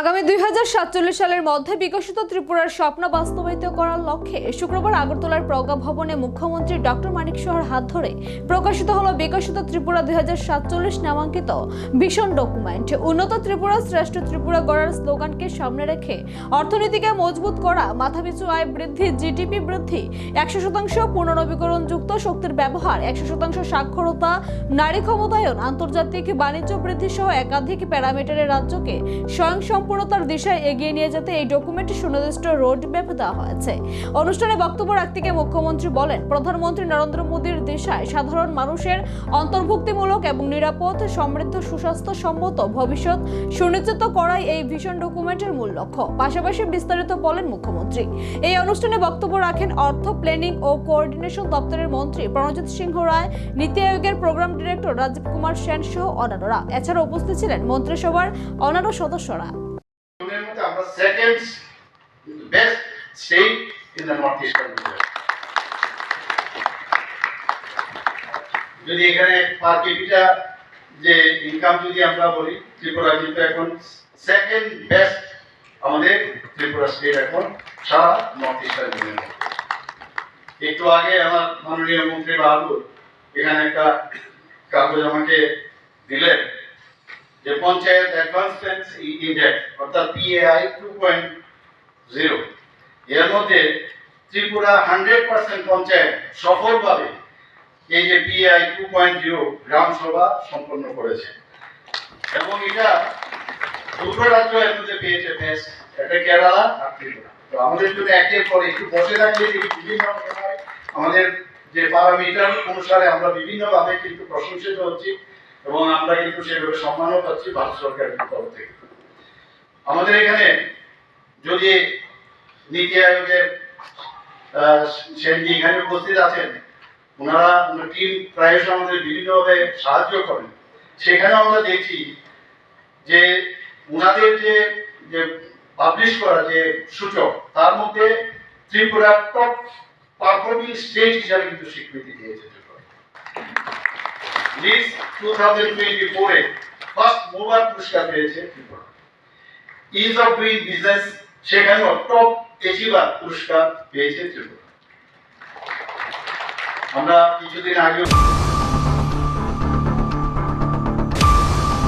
আগামী দুই হাজার সাতচল্লিশ সালের মধ্যে বিকশিত ত্রিপুরার স্বপ্ন বাস্তবায়িত করার লক্ষ্যে শুক্রবার আগরতলার প্রজ্ঞা ভবনে মুখ্যমন্ত্রী ডক্টর মানিক সাহার হাত ধরে প্রকাশিত হল বিকশিত ত্রিপুরা দুই নামাঙ্কিত ভীষণ ডকুমেন্ট। উন্নত ত্রিপুরা, শ্রেষ্ঠ ত্রিপুরা গড়ার স্লোগানকে সামনে রেখে অর্থনীতিকে মজবুত করা, মাথাপিছু আয় বৃদ্ধি, জিডিপি বৃদ্ধি, একশো শতাংশ পুনর্নবীকরণযুক্ত শক্তির ব্যবহার, একশো শতাংশ সাক্ষরতা, নারী ক্ষমতায়ন, আন্তর্জাতিক বাণিজ্য বৃদ্ধি সহ একাধিক প্যারামিটারে রাজ্যকে স্বয়ং সম্পূর্ণতার দিশায় এগিয়ে নিয়ে যেতে এই ডকুমেন্টে সুনির্দিষ্ট রোড ম্যাপ দেওয়া হয়েছে। অনুষ্ঠানে বক্তব্য রাখতে গিয়ে মুখ্যমন্ত্রী বলেন, প্রধানমন্ত্রী নরেন্দ্র মোদীর দিশায় সাধারণ মানুষের অন্তর্ভুক্তিমূলক এবং নিরাপদ, সমৃদ্ধ, সুস্বাস্থ্য সম্মত ভবিষ্যৎ সুনিশ্চিত করাই এই ভিশন ডকুমেন্টের মূল লক্ষ্য। পাশাপাশি বিস্তারিত বলেন মুখ্যমন্ত্রী, এই অনুষ্ঠানে বক্তব্য রাখেন অর্থ প্ল্যানিং ও কোঅর্ডিনেশন দপ্তরের মন্ত্রী প্রণজিৎ সিংহ রায়, নীতি আয়োগের প্রোগ্রাম ডিরেক্টর রাজীব কুমার সেন সহ অন্যান্যরা। এছাড়া উপস্থিত ছিলেন মন্ত্রিসভার অন্যান্য সদস্যরা। আমরা second best state in the north eastern যদি এখানে পার ক্যাপিটা যে ইনকাম যদি আমরা বলি, ত্রিপুরা কিন্তু এখন সেকেন্ড বেস্ট আমাদের ত্রিপুরা স্টেট এখন সারা নর্থ ইস্টার্ন রিজনের একটু আগে আমার মাননীয় মন্ত্রী বাহাদুর এখানে একটা কাগজ আমাকে দিলেন যে পঞ্চায়েত অ্যাডভান্সমেন্ট ইন্ডেক্স অর্থাৎ পিএআই টু পয়েন্ট জিরো এর মধ্যে ত্রিপুরা হান্ড্রেড পার্সেন্ট পঞ্চায়েত সফলভাবে এই যে পিএআই টু পয়েন্ট জিরো গ্রাম সভা সম্পন্ন করেছে। এবং এটা দুটো রাজ্য এর মধ্যে পেয়েছে বেস্ট একটা কেরালা আর ত্রিপুরা। তো আমাদের যদি একের পর একটু বসে থাকলে বিভিন্ন আমাদের যে প্যারামিটার অনুসারে আমরা বিভিন্নভাবে কিন্তু প্রশংসিত হচ্ছি এবং আমরা কিন্তু সেভাবে সম্মানও পাচ্ছি ভারত সরকারের তরফ থেকে। আমাদের এখানে যদি নীতি আয়োগের এখানে উপস্থিত আছেন, ওনারা টিম প্রায়শ আমাদের বিভিন্নভাবে সাহায্য করেন। সেখানে আমরা দেখছি যে ওনাদের যে যে পাবলিশ করা যে সূচক, তার মধ্যে ত্রিপুরা টপ পারফর্মিং স্টেট হিসাবে কিন্তু স্বীকৃতি দিয়েছে লিস্ট টু থাউজেন্ড টোয়েন্টি ফোরে ফার্স্ট মোবার পুরস্কার পেয়েছে Tripura. Ease of doing business সেখানেও টপ এচিভার পুরস্কার পেয়েছে ত্রিপুরা। আমরা কিছুদিন আগে